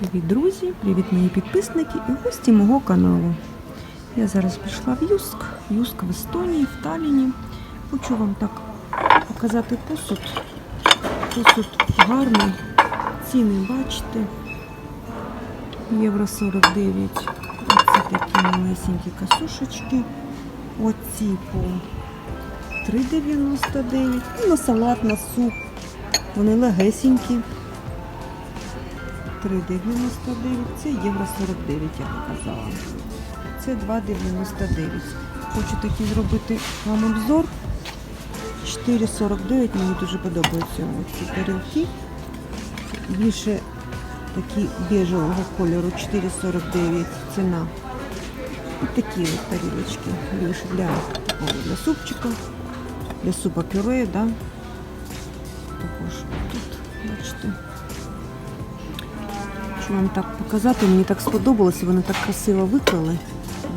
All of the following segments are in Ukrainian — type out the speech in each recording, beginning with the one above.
Привіт, друзі! Привіт, мої підписники і гості мого каналу. Я зараз пішла в Юск, Юск в Естонії, в Талліні. Хочу вам так показати посуд. Посуд гарний, ціни бачите. Євро 49. Оці такі малесенькі касушечки. Оці по 3,99. І на салат, на суп. Вони легесенькі. 3,99. Це євро 49, я показала. Це 2,99. Хочу такі зробити вам обзор. 4,49. Мені дуже подобаються ці тарілки. Більше такі бежевого кольору 4,49 ціна. І такі от тарілочки. Більше для, такого, для супчика, для супа пюре, да? Також тут, бачите. Хочу вам так показати, мені так сподобалось, і вони так красиво виклали.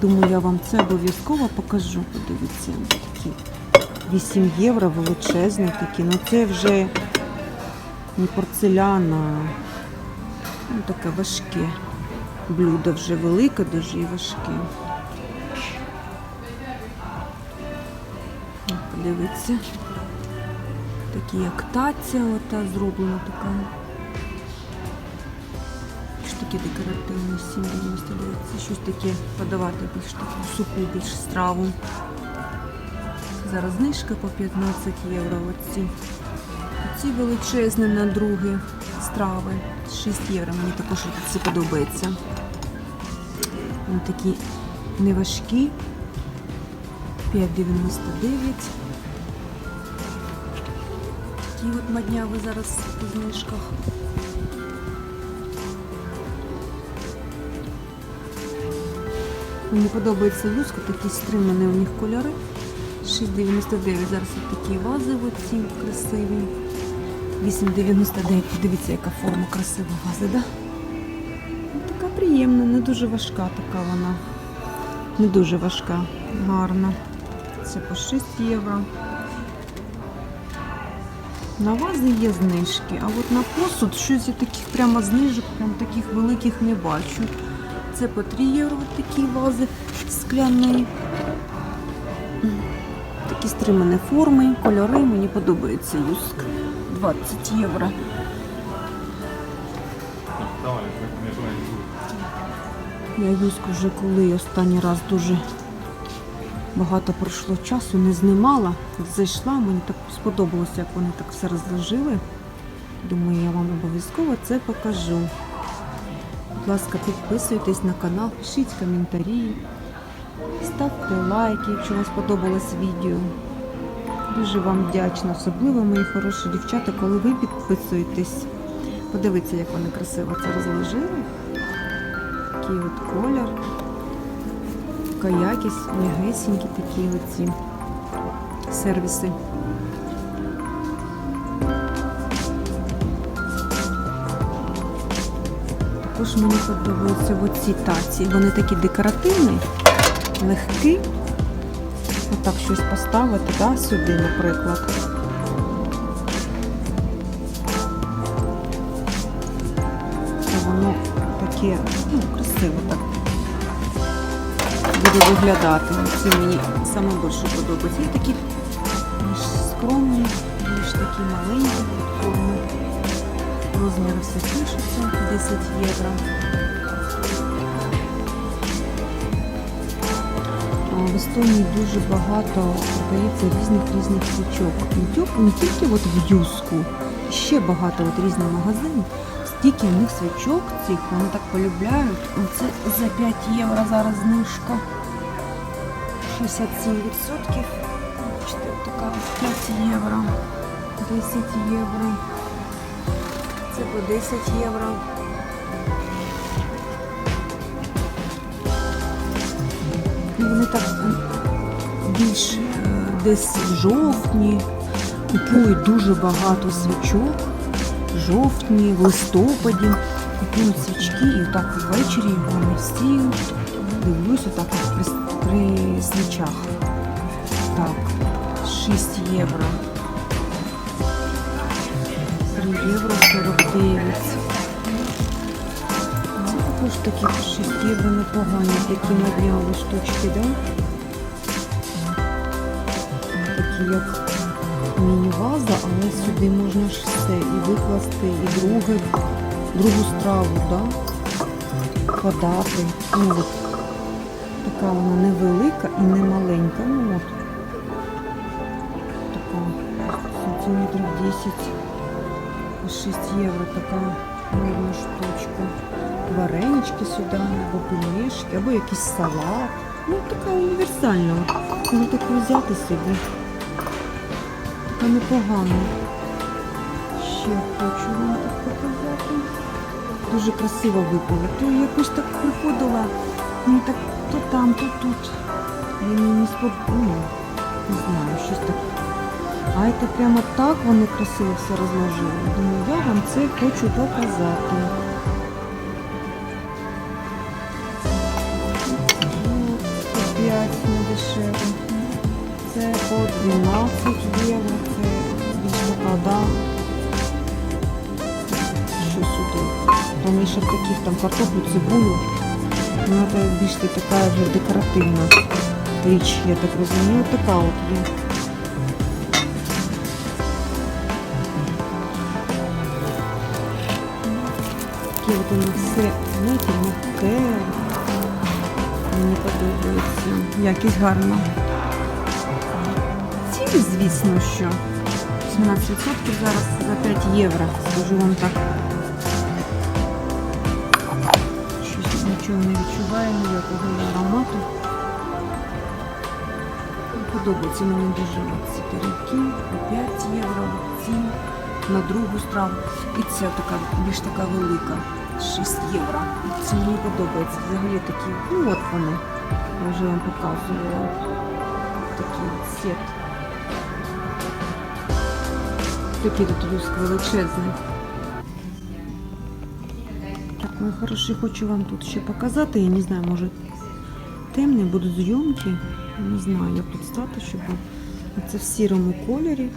Думаю, я вам це обов'язково покажу. Подивіться, такі 8 євро величезні такі. Ну це вже не порцелян, а ну, таке важке. Блюдо вже велике, дуже і важке. Подивіться. Такі як таця, ота зроблена така. Що таке декоративне 7,99. Щось таке подавати більш таку суху, більш страву. Зараз знижка по 15 євро. Оці. Оці величезні на другі страви. 6 євро. Мені також це подобається. Вони такі неважкі. 5,99. Такі от мадняви зараз у знижках. Мені подобається юзка, такі стримані у них кольори. 6,99. Зараз такі вази оці красиві. 8,99. Подивіться, яка форма красива вази, да? Ну, така приємна, не дуже важка така вона. Не дуже важка, гарна. Це по 6 євро. На вази є знижки, а от на посуд щось я таких прямо знижок, прям таких великих не бачу. Це по 3 євро такі вази скляні. Такі стримані форми, кольори. Мені подобається юск. 20 євро. Я юск вже коли останній раз дуже багато пройшло часу, не знімала. Зайшла, мені так сподобалося, як вони так все розложили. Думаю, я вам обов'язково це покажу. Будь ласка, підписуйтесь на канал, пишіть коментарі, ставте лайки, якщо вам сподобалось відео. Дуже вам вдячна, особливо мої хороші дівчата, коли ви підписуєтесь. Подивіться, як вони красиво це розложили. Такий от колір. Така якість, м'ягесенькі такі оці сервіси. Також мені подобаються оці таці. Вони такі декоративні, легкі. Отак щось поставити, да, сюди, наприклад. Це воно таке, ну, красиво так буде виглядати. Ці мені саме більше подобаються. І такі більш скромні, більш такі маленькі. Розміри все пишуться, 10 євро. В Естонії дуже багато продається різних різних свічок. Не тільки- от в Юску, ще багато от різних магазинів. Стільки в них свічок цих, вони так полюбляють. Оце за 5 євро зараз знижка. 67%. Бачите, така 5 євро. 10 євро. Це по 10 євро. Вони так е, більш е, десь жовтні купують дуже багато свічок. Жовтні, в листопаді купують свічки і так ввечері вони всі дивлюсь отак при, при свічах. Так, 6 євро. 3 євро 49. також такі по 6 євро непогані, такі модняві штучки, да? Такі як міні-ваза, але сюди можна ж все і викласти, і друге, другу страву, да? подати. Ну, от, така вона невелика і не маленька. Ну, от. Така сантиметрів 10 по 6 євро така модна штучка. Варенички сюди, або пельмешки, або якийсь салат. Ну, така універсальна. Можна таку взяти собі. Така непогана. Ще хочу вам так показати. Дуже красиво випала. То якось так приходила, ну так то там, то тут. Мені не сподобалося. Не знаю, щось таке. А це прямо так вони красиво все розложили. Думаю, я вам це хочу показати. По 5 не дешево. Це по 12 євро, це більш така, да. Що сюди? Там ще таких там картоплю, цибулю. Це більш така вже декоративна річ, я так розумію. Така от є. Такі от воно все, знаєте, м'яке. Мені подобається. Якість гарна. Ціни, звісно, що. 17% зараз за 5 євро. Скажу вам так. Щось нічого не відчуваю, ніякого аромату. Подобаються мені дуже ці тарілки по 5 євро, ці на другу страву. І ця така більш така велика, 6 євро. Це мені подобається. Взагалі такі, ну от вони. Я вже вам показувала. Такий сет. Такий тут люск величезний. Так, мої хороші, хочу вам тут ще показати. Я не знаю, може темні будуть зйомки. Не знаю, як тут стати, щоб це в сірому кольорі.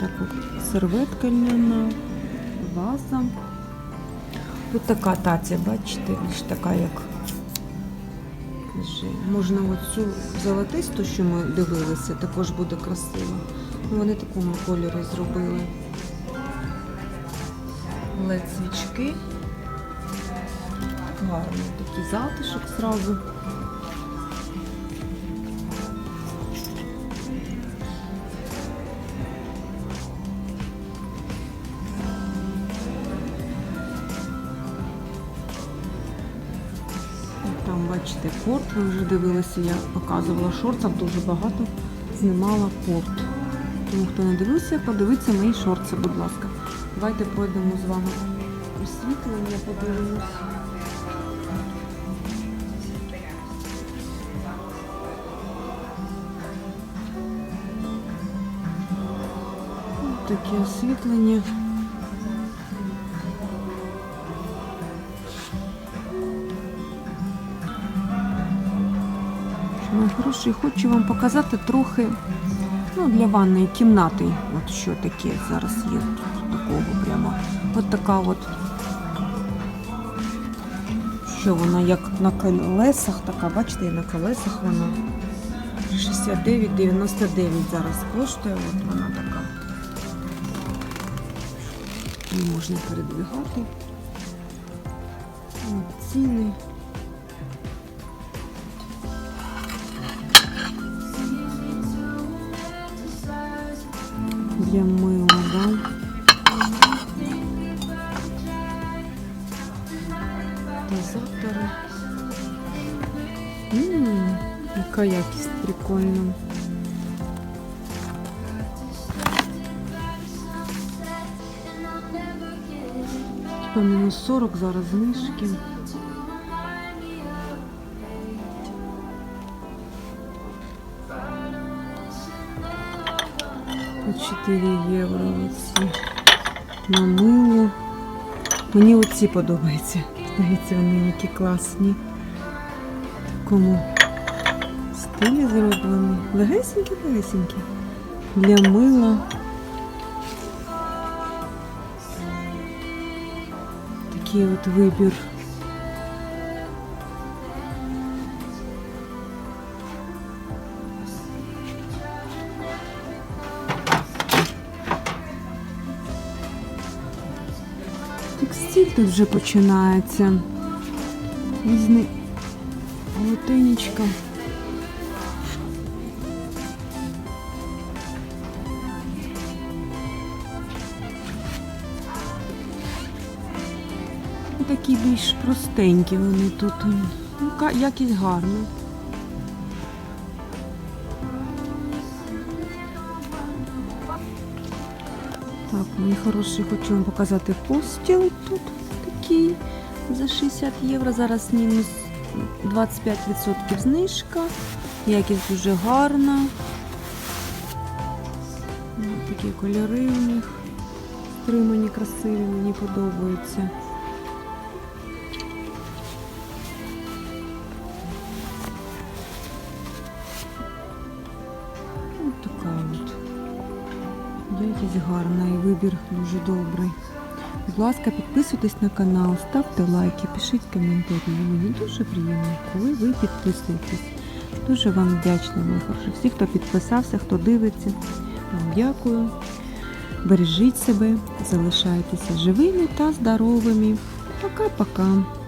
Так от серветка льняна, ваза. Тут така таця, бачите, більш така як. Можна оцю золотисту, що ми дивилися, також буде красиво. Ну, Вони такому кольорі зробили. led свічки. Гарний такий затишок зразу. Бачите, порт, ви вже дивилися, я показувала шорців, дуже багато знімала порт. Тому хто не дивився, подивіться мої шорти, будь ласка. Давайте пройдемо з вами освітлення, подивимось. Ось Таке освітлення. Мої хороші, хочу вам показати трохи ну, для ванної кімнати. От що таке зараз є тут такого прямо. От така от. Що вона як на колесах, така, бачите, і на колесах вона 69,99 зараз коштує. От вона така. Можна передвигати. Ціни. Для мила, да? Дозатори. Ммм, яка якість прикольна. Типа мінус 40 зараз знижки. 4 євро оці на мило. Мені оці подобаються. Здається, вони які класні. В такому стилі зроблені. Легесенькі, легесенькі. Для мила. такий от вибір. Тут вже починається. Різний полотенечка. Такі більш простенькі вони тут. Ну, якість гарна. Так, мої хороші, хочу вам показати постіл тут такий за 60 євро. Зараз мінус 25% знижка. Якість дуже гарна. Ось Такі кольори у них стримані, красиві, мені подобаються. Ось така от. Якість гарна і вибір дуже добрий. Будь ласка, підписуйтесь на канал, ставте лайки, пишіть коментарі. Мені дуже приємно, коли ви підписуєтесь. Дуже вам вдячна, мої хороші. Всі, хто підписався, хто дивиться, вам дякую. Бережіть себе, залишайтеся живими та здоровими. Пока-пока.